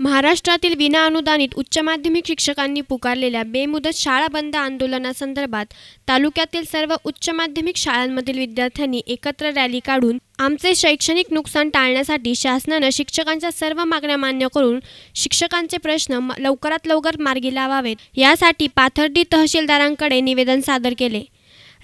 महाराष्ट्रातील विनाअनुदानित उच्च माध्यमिक शिक्षकांनी पुकारलेल्या बेमुदत शाळा बंद आंदोलनासंदर्भात तालुक्यातील सर्व उच्च माध्यमिक शाळांमधील विद्यार्थ्यांनी एकत्र रॅली काढून आमचे शैक्षणिक नुकसान टाळण्यासाठी शासनानं शिक्षकांच्या सर्व मागण्या मान्य करून शिक्षकांचे प्रश्न लवकरात लवकर मार्गी लावावेत. यासाठी पाथर्डी तहसीलदारांकडे निवेदन सादर केले.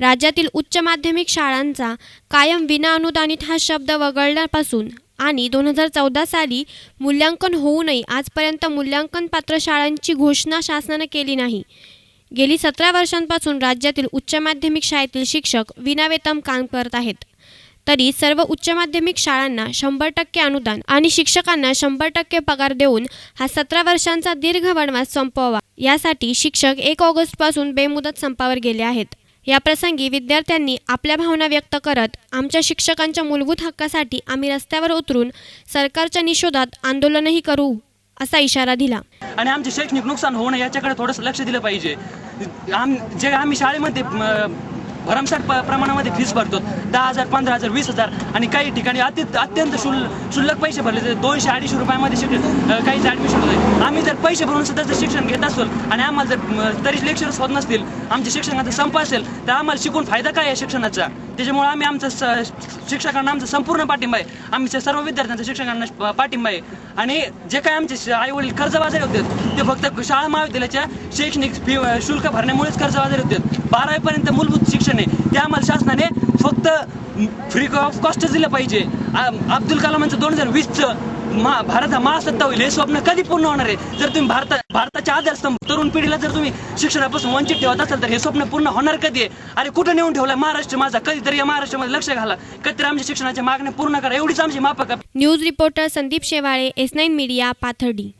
राज्यातील उच्च माध्यमिक शाळांचा कायम विनाअनुदानित हा शब्द वगळण्यापासून आणि दोन हजार चौदा साली मूल्यांकन होऊनही आजपर्यंत मूल्यांकन पात्र शाळांची घोषणा शासनानं केली नाही. गेली सतरा वर्षांपासून राज्यातील उच्च माध्यमिक शाळेतील शिक्षक विनावेतन काम करत आहेत. तरी सर्व उच्च माध्यमिक शाळांना शंभर टक्के अनुदान आणि शिक्षकांना शंभर टक्के पगार देऊन हा सतरा वर्षांचा दीर्घ वनवास संपवावा. यासाठी शिक्षक एक ऑगस्टपासून बेमुदत संपावर गेले आहेत. या प्रसंगी विद्यार्थ्यांनी आपल्या भावना व्यक्त करत आमच्या शिक्षकांच्या मूलभूत हक्कासाठी आम्ही रस्त्यावर उतरून सरकारच्या निषेधात आंदोलनही करू असा इशारा दिला. आणि आमचे शैक्षणिक नुकसान होऊ नये याच्याकडे थोडंसं लक्ष दिलं पाहिजे. आम जे आम्ही शाळेमध्ये भरमसाठ प प्रमाणामध्ये फीस भरतो दहा हजार पंधरा हजार वीस हजार आणि काही ठिकाणी अत्यंत अत्यंत शुल्ल शुल्लक पैसे भरले जाते दोनशे अडीचशे रुपयामध्ये शिक काहीच ॲडमिशन होते आम्ही जर पैसे भरून सुद्धा जर शिक्षण घेत असतो आणि आम्हाला जर तरी लेक्चरच होत नसतील आमच्या शिक्षणाचा संप असेल तर आम्हाला शिकून फायदा काय आहे शिक्षणाचा? त्याच्यामुळे आम्ही आमचा स शिक्षकांना आमचा संपूर्ण पाठिंबा आहे. आमच्या सर्व विद्यार्थ्यांचा शिक्षकांना पाठिंबा आहे. आणि जे काय आमचे आई वडील कर्जबाजारी होते ते फक्त शाळा महाविद्यालयाच्या शैक्षणिक फी शुल्क भरण्यामुळेच कर्जबाजारी होते. बारावीपर्यंत मूलभूत शिक्षण आहे. ते आम्हाला शासनाने फक्त फ्री ऑफ कॉस्ट दिलं पाहिजे. अब्दुल कलामांचं दोन हजार वीसचं मा भारत हा महासत्ता होईल हे स्वप्न कधी पूर्ण होणार आहे? जर तुम्ही भारता भारताच्या आधारस्तंभ तरुण पिढीला जर तुम्ही शिक्षणापासून वंचित ठेवत असाल तर हे स्वप्न पूर्ण होणार कधी आहे? अरे कुठं नेऊन ठेवलं महाराष्ट्र माझा कधीतरी या महाराष्ट्रामध्ये लक्ष घाला. कधीतरी आमच्या शिक्षणाच्या मागण्या पूर्ण करा. एवढीच आमची माफक news reporter Sandeep Shewale S nine media Pathardi.